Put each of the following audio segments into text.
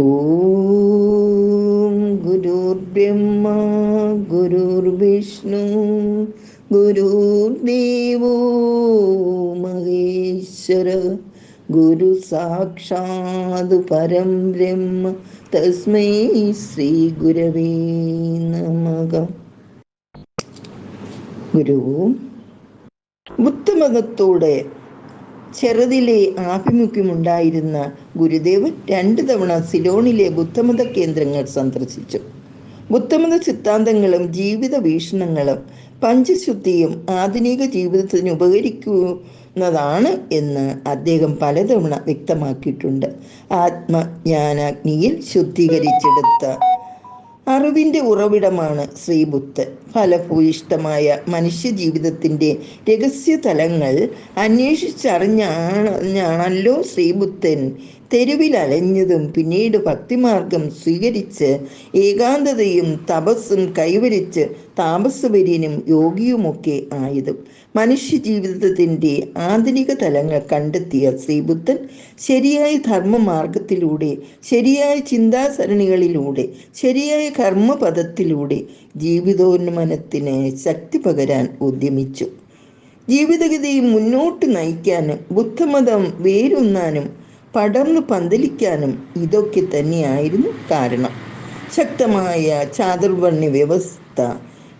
ഓം ഗുരുർബ്രഹ്മ ഗുരുർവിഷ്ണു ഗുരുദേവോ മഹേശ്വര ഗുരു സാക്ഷാത് പരം ബ്രഹ്മ തസ്മൈ ശ്രീ ഗുരവേ നമക. ഗുരു ബുദ്ധമതത്തോടെ ചെറുതിലെ ആഭിമുഖ്യമുണ്ടായിരുന്ന ഗുരുദേവൻ രണ്ടു തവണ സിലോണിലെ ബുദ്ധമത കേന്ദ്രങ്ങൾ സന്ദർശിച്ചു. ബുദ്ധമത സിദ്ധാന്തങ്ങളും ജീവിത വീക്ഷണങ്ങളും പഞ്ചശുദ്ധിയും ആധുനിക ജീവിതത്തിന് ഉപകരിക്കുന്നതാണ് എന്ന് അദ്ദേഹം പലതവണ വ്യക്തമാക്കിയിട്ടുണ്ട്. ആത്മജ്ഞാനാഗ്നിയിൽ ശുദ്ധീകരിച്ചെടുത്ത അറിവിന്റെ ഉറവിടമാണ് ശ്രീബുദ്ധൻ. ഫലഭൂയിഷ്ടമായ മനുഷ്യജീവിതത്തിന്റെ രഹസ്യ തലങ്ങൾ അന്വേഷിച്ചറിഞ്ഞാണല്ലോ ശ്രീബുദ്ധൻ. തെരുവിൽ അലഞ്ഞതും പിന്നീട് ഭക്തിമാർഗം സ്വീകരിച്ച് ഏകാന്തതയും തപസ്സും കൈവരിച്ച് താമസവര്യനും യോഗിയുമൊക്കെ ആയതും. മനുഷ്യ ജീവിതത്തിന്റെ ആന്തരിക തലങ്ങൾ കണ്ടെത്തിയ ശ്രീബുദ്ധൻ ശരിയായ ധർമ്മമാർഗത്തിലൂടെ ശരിയായ ചിന്താസരണികളിലൂടെ ശരിയായ കർമ്മപദത്തിലൂടെ ജീവിതോന്മനത്തിന് ശക്തി പകരാൻ ഉദ്യമിച്ചു. ജീവിതഗതിയും മുന്നോട്ട് നയിക്കാനും ബുദ്ധമതം വേരുന്നാനും പടർന്നു പന്തലിക്കാനും ഇതൊക്കെ തന്നെയായിരുന്നു കാരണം. ശക്തമായ ചാതുർവർണ വ്യവസ്ഥ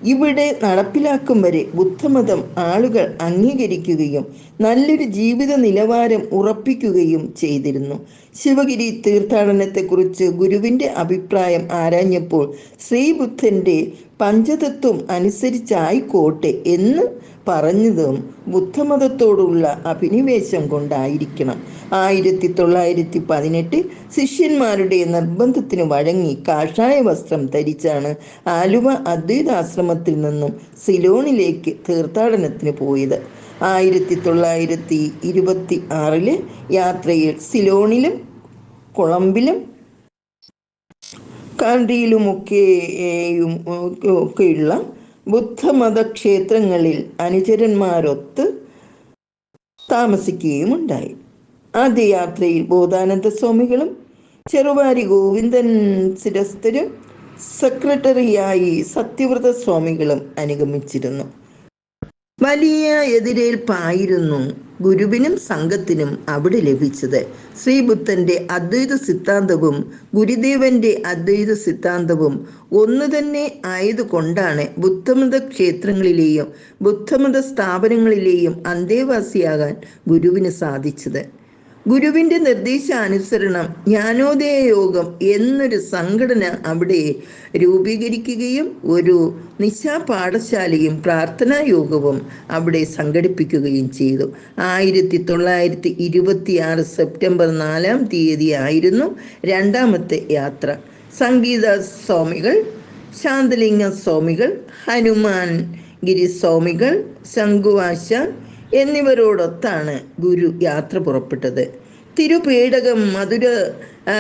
ഇവിടെ നടപ്പിലാക്കും വരെ ബുദ്ധമതം ആളുകൾ അംഗീകരിക്കുകയും നല്ലൊരു ജീവിത നിലവാരം ഉറപ്പിക്കുകയും ചെയ്തിരുന്നു. ശിവഗിരി തീർത്ഥാടനത്തെക്കുറിച്ച് ഗുരുവിന്റെ അഭിപ്രായം ആരാഞ്ഞപ്പോൾ ശ്രീബുദ്ധന്റെ പഞ്ചതത്വം അനുസരിച്ചായിക്കോട്ടെ എന്ന് പറഞ്ഞതും ബുദ്ധമതത്തോടുള്ള അഭിനിവേശം കൊണ്ടായിരിക്കണം. ആയിരത്തി തൊള്ളായിരത്തി പതിനെട്ട് ശിഷ്യന്മാരുടെ നിർബന്ധത്തിന് വഴങ്ങി കാഷായ വസ്ത്രം ധരിച്ചാണ് ആലുവ അദ്വൈതാശ്രമത്തിൽ നിന്നും സിലോണിലേക്ക് തീർത്ഥാടനത്തിന് പോയത്. ആയിരത്തി തൊള്ളായിരത്തി ഇരുപത്തി ആറിലെ യാത്രയിൽ സിലോണിലും കൊളംബിലും കാണ്ടിയിലുമൊക്കെയും ഒക്കെയുള്ള ബുദ്ധമത ക്ഷേത്രങ്ങളിൽ അനുചരന്മാരൊത്ത് താമസിക്കുകയും ഉണ്ടായി ആദ്യ യാത്രയിൽ ബോധാനന്ദ സ്വാമികളും ചെറുവാരി ഗോവിന്ദൻ ശിരസ്ഥരും സെക്രട്ടറിയായി സത്യവ്രത സ്വാമികളും അനുഗമിച്ചിരുന്നു. വലിയ എതിരേൽപ്പായിരുന്നു ഗുരുവിനും സംഘത്തിനും അവിടെ ലഭിച്ചത്. ശ്രീബുദ്ധന്റെ അദ്വൈത സിദ്ധാന്തവും ഗുരുദേവന്റെ അദ്വൈത സിദ്ധാന്തവും ഒന്നു തന്നെ ആയതുകൊണ്ടാണ് ബുദ്ധമത ക്ഷേത്രങ്ങളിലെയും ബുദ്ധമത സ്ഥാപനങ്ങളിലെയും അന്തേവാസിയാകാൻ ഗുരുവിന് സാധിച്ചത്. ഗുരുവിന്റെ നിർദ്ദേശാനുസരണം ജ്ഞാനോദയ യോഗം എന്നൊരു സംഘടന അവിടെ രൂപീകരിക്കുകയും ഒരു നിശാ പാഠശാലയും പ്രാർത്ഥനാ യോഗവും അവിടെ സംഘടിപ്പിക്കുകയും ചെയ്തു. ആയിരത്തി തൊള്ളായിരത്തി ഇരുപത്തി ആറ് സെപ്റ്റംബർ നാലാം തീയതി ആയിരുന്നു രണ്ടാമത്തെ യാത്ര. സംഗീത സ്വാമികൾ ശാന്തലിംഗ സ്വാമികൾ ഹനുമാൻ ഗിരി സ്വാമികൾ ശംഖുവാശാൻ എന്നിവരോടൊത്താണ് ഗുരു യാത്ര പുറപ്പെട്ടത്. തിരുപീടകം മധുര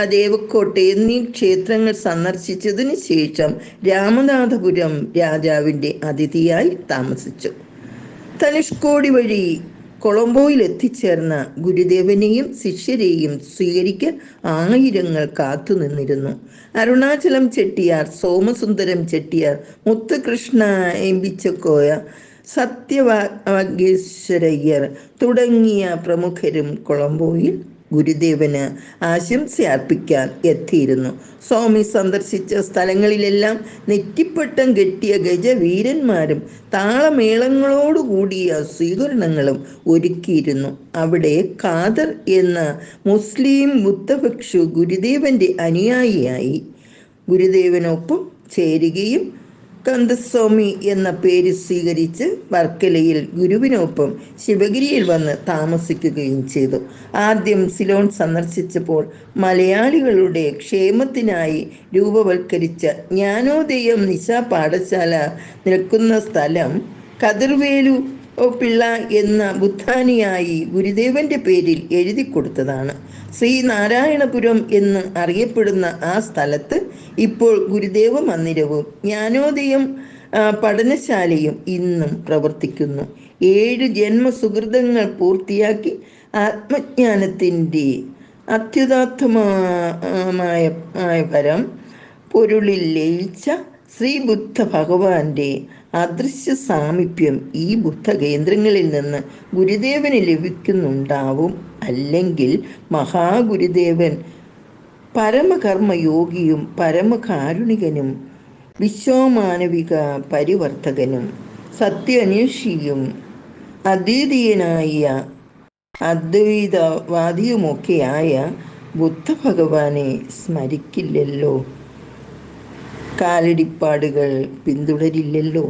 ദേവക്കോട്ട എന്നീ ക്ഷേത്രങ്ങൾ സന്ദർശിച്ചതിന് ശേഷം രാമനാഥപുരം രാജാവിന്റെ അതിഥിയായി താമസിച്ചു. തനുഷ്കോടി വഴി കൊളംബോയിൽ എത്തിച്ചേർന്ന ഗുരുദേവനെയും ശിഷ്യരെയും സ്വീകരിക്കാൻ ആയിരങ്ങൾ കാത്തുനിന്നിരുന്നു അരുണാചലം ചെട്ടിയാർ സോമസുന്ദരം ചെട്ടിയാർ മുത്തുകൃഷ്ണ എംബിച്ചക്കോയ സത്യവാഗേശ്വരയ്യർ തുടങ്ങിയ പ്രമുഖരും കൊളംബോയിൽ ഗുരുദേവന് ആശംസ അർപ്പിക്കാൻ എത്തിയിരുന്നു. സ്വാമി സന്ദർശിച്ച സ്ഥലങ്ങളിലെല്ലാം നെറ്റിപ്പട്ടം കെട്ടിയ ഗജവീരന്മാരും താളമേളങ്ങളോടുകൂടിയ സ്വീകരണങ്ങളും ഒരുക്കിയിരുന്നു. അവിടെ ഖാദർ എന്ന മുസ്ലിം ബുദ്ധഭിക്ഷു ഗുരുദേവന്റെ അനുയായിയായി. ഗുരുദേവനൊപ്പം ചേരുകയും കന്ദസ്വാമി എന്ന പേര് സ്വീകരിച്ച് വർക്കലയിൽ ഗുരുവിനൊപ്പം ശിവഗിരിയിൽ വന്ന് താമസിക്കുകയും ചെയ്തു. ആദ്യം സിലോൺ സന്ദർശിച്ചപ്പോൾ മലയാളികളുടെ ക്ഷേമത്തിനായി രൂപവൽക്കരിച്ച ജ്ഞാനോദയം നിശ പാഠശാല നിൽക്കുന്ന സ്ഥലം കതിർവേലു പിള്ള എന്ന ബുദ്ധാനിയായി ഗുരുദേവന്റെ പേരിൽ എഴുതി കൊടുത്തതാണ്. ശ്രീനാരായണപുരം എന്ന് അറിയപ്പെടുന്ന ആ സ്ഥലത്ത് ഇപ്പോൾ ഗുരുദേവ മന്ദിരവും ജ്ഞാനോദയം പഠനശാലയും ഇന്നും പ്രവർത്തിക്കുന്നു. ഏഴ് ജന്മസുഹൃതങ്ങൾ പൂർത്തിയാക്കി ആത്മജ്ഞാനത്തിന്റെ അത്യുദാത്തമായ ആയ പരം പൊരുളിൽ ലയിച്ച ശ്രീബുദ്ധ ഭഗവാന്റെ അദൃശ്യ സാമീപ്യം ഈ ബുദ്ധ കേന്ദ്രങ്ങളിൽ നിന്ന് ഗുരുദേവന് ലഭിക്കുന്നുണ്ടാവും. അല്ലെങ്കിൽ മഹാഗുരുദേവൻ പരമകർമ്മയോഗിയും പരമകാരുണികനും വിശ്വമാനവിക പരിവർത്തകനും സത്യാന്വേഷിയും അദ്വിതീയനായ അദ്വൈതവാദിയുമൊക്കെയായ ബുദ്ധഭഗവാനെ സ്മരിക്കില്ലല്ലോ. കാലടിപ്പാടുകൾ പിന്തുടരില്ലല്ലോ.